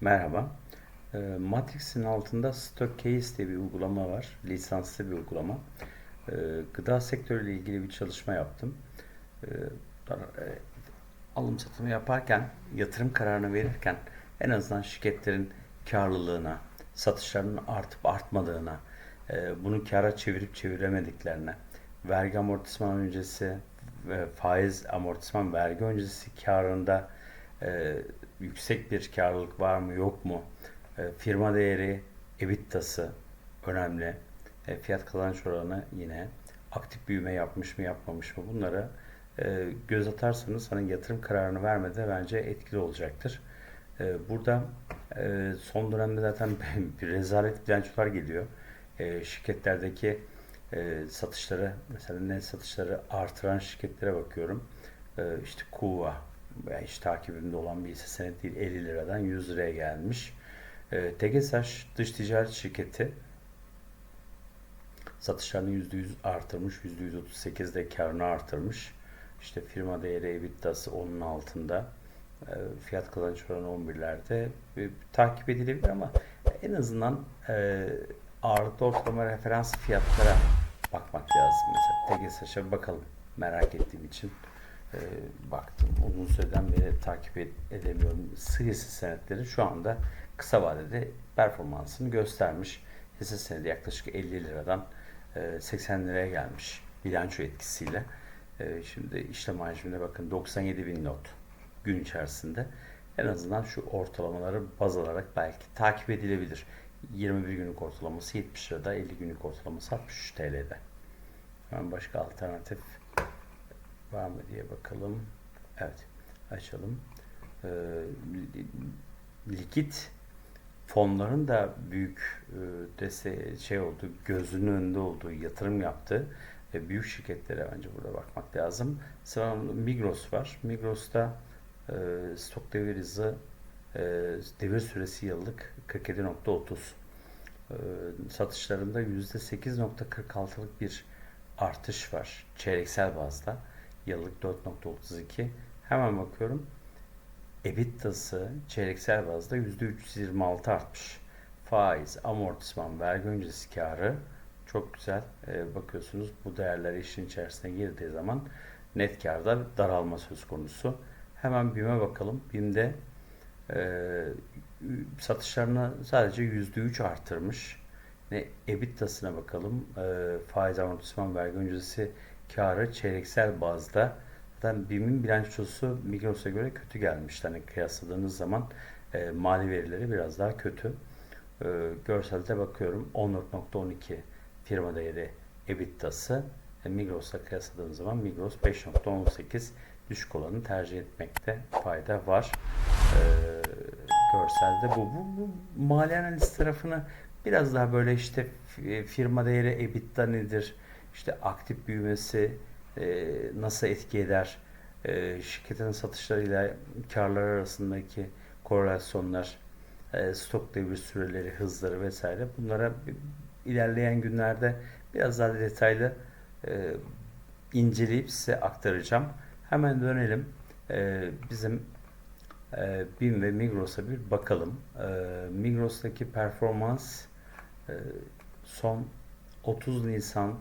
Merhaba. Ee, Matrix'in altında Stockcase diye bir uygulama var. Lisanslı bir uygulama. Ee, Gıda sektörüyle ilgili bir çalışma yaptım. Ee, e, Alım satımı yaparken, yatırım kararını verirken en azından şirketlerin karlılığına, satışlarının artıp artmadığına, e, bunu kara çevirip çeviremediklerine, vergi amortisman öncesi ve faiz amortisman vergi öncesi karında e, yüksek bir karlılık var mı yok mu? E, firma değeri, EBITDA'sı önemli. E, fiyat kazanç oranı yine aktif büyüme yapmış mı yapmamış mı bunlara e, göz atarsanız hani yatırım kararını vermede bence etkili olacaktır. E, burada e, son dönemde zaten bir rezalet bilançolar geliyor. E, şirketlerdeki e, satışları mesela net satışları artıran şirketlere bakıyorum. E, işte Kuva veya hiç takibimde olan bir hisse senedi değil 50 liradan 100 liraya gelmiş. E, TGSAŞ dış ticaret şirketi satışlarını %100 artırmış, %138 karını artırmış. İşte firma değeri EBITDA'sı onun altında. E, fiyat kazanç oranı 11'lerde. E, takip edilebilir ama en azından e, ağırlıklı ortalama referans fiyatlara bakmak lazım. Mesela TGSAŞ'a bakalım merak ettiğim için e, baktım. Uzun süreden beri takip ed- edemiyorum. Hisse senetleri şu anda kısa vadede performansını göstermiş. Hisse senedi yaklaşık 50 liradan e, 80 liraya gelmiş bilanço etkisiyle. E, şimdi işlem hacmine bakın 97 bin not gün içerisinde. En azından şu ortalamaları baz alarak belki takip edilebilir. 21 günlük ortalaması 70 lirada, 50 günlük ortalaması 63 TL'de. Hemen başka alternatif var mı diye bakalım. Evet, açalım. Li- likit fonların da büyük e, dese şey oldu, gözünün önünde olduğu, yatırım yaptığı ve büyük şirketlere bence burada bakmak lazım. Sırada Migros var. Migros'ta e, stok devir hızı, e, devir süresi yıllık 47.30. E, satışlarında %8.46'lık bir artış var çeyreksel bazda. Yıllık 4.32. Hemen bakıyorum. EBITDA'sı çeyreksel bazda %326 artmış. Faiz, amortisman, vergi öncesi karı çok güzel. Ee, bakıyorsunuz bu değerler işin içerisine girdiği zaman net karda daralma söz konusu. Hemen BİM'e bakalım. BİM'de e, satışlarını sadece %3 artırmış. Ne EBITDA'sına bakalım. E, faiz amortisman vergi öncesi karı çeyreksel bazda zaten BİM'in bilançosu Migros'a göre kötü gelmiş. Hani kıyasladığınız zaman e, mali verileri biraz daha kötü. E, görselde bakıyorum 14.12 firma değeri EBITDA'sı e, Migros'la kıyasladığımız zaman Migros 5.18 düşük olanı tercih etmekte fayda var. E, görselde bu, bu, bu mali analiz tarafını biraz daha böyle işte fi- firma değeri EBITDA nedir? İşte aktif büyümesi e, nasıl etki eder? E, şirketin satışlarıyla karlar arasındaki korelasyonlar, e, stok devir süreleri, hızları vesaire bunlara ilerleyen günlerde biraz daha detaylı e, inceleyip size aktaracağım. Hemen dönelim. E, bizim e, BİM ve Migros'a bir bakalım. E, Migros'taki performans e, son 30 Nisan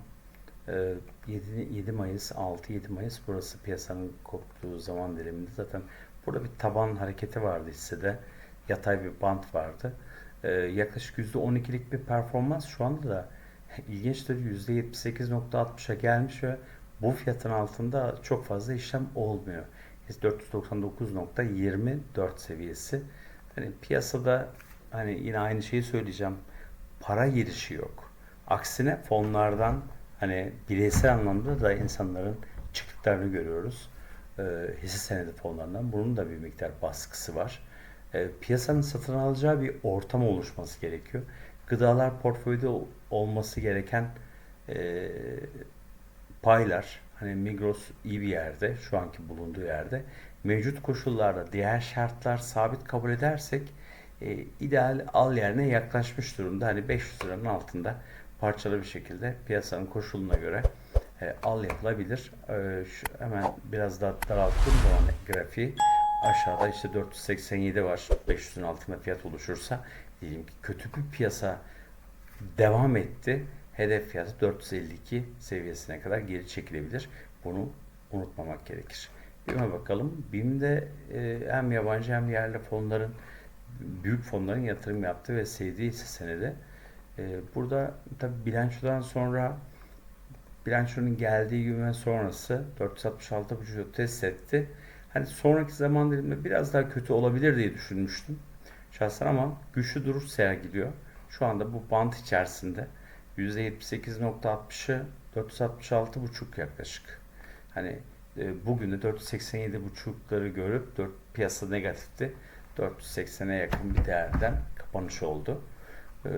7, 7 Mayıs, 6-7 Mayıs burası piyasanın koptuğu zaman diliminde zaten burada bir taban hareketi vardı hissede. Yatay bir bant vardı. E, yaklaşık %12'lik bir performans şu anda da ilginçtir %78.60'a gelmiş ve bu fiyatın altında çok fazla işlem olmuyor. 499.24 seviyesi. Hani piyasada hani yine aynı şeyi söyleyeceğim. Para girişi yok. Aksine fonlardan hani bireysel anlamda da insanların çıktıklarını görüyoruz. Ee, hisse senedi fonlarından bunun da bir miktar baskısı var. Ee, piyasanın satın alacağı bir ortam oluşması gerekiyor. Gıdalar portföyde ol- olması gereken e, paylar hani Migros iyi bir yerde şu anki bulunduğu yerde mevcut koşullarda diğer şartlar sabit kabul edersek e, ideal al yerine yaklaşmış durumda. Hani 500 liranın altında parçalı bir şekilde piyasanın koşuluna göre e, al yapılabilir. E, şu, hemen biraz daha daralttığım zaman grafiği aşağıda işte 487 var. 500'ün altında fiyat oluşursa diyelim ki kötü bir piyasa devam etti. Hedef fiyatı 452 seviyesine kadar geri çekilebilir. Bunu unutmamak gerekir. BİM'e bakalım. BİM'de e, hem yabancı hem yerli fonların büyük fonların yatırım yaptığı ve sevdiği hisse senedi. E, burada tabi bilançodan sonra bilançonun geldiği gün ve sonrası 466.5'u test etti. Hani sonraki zaman diliminde biraz daha kötü olabilir diye düşünmüştüm şahsen ama güçlü duruş sergiliyor. Şu anda bu band içerisinde %78.60'ı 466.5 yaklaşık. Hani e, bugün de 487.5'ları görüp 4 piyasa negatifti. 480'e yakın bir değerden kapanış oldu. Ee,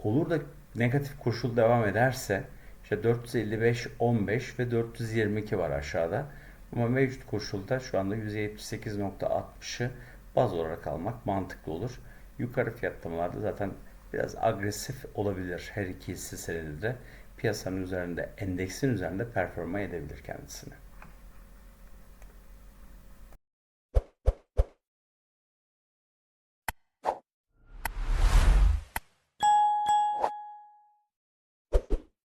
olur da negatif koşul devam ederse işte 455, 15 ve 422 var aşağıda. Ama mevcut koşulda şu anda %78.60'ı baz olarak almak mantıklı olur. Yukarı fiyatlamalarda zaten biraz agresif olabilir her iki hisse senedi de piyasanın üzerinde, endeksin üzerinde performa edebilir kendisini.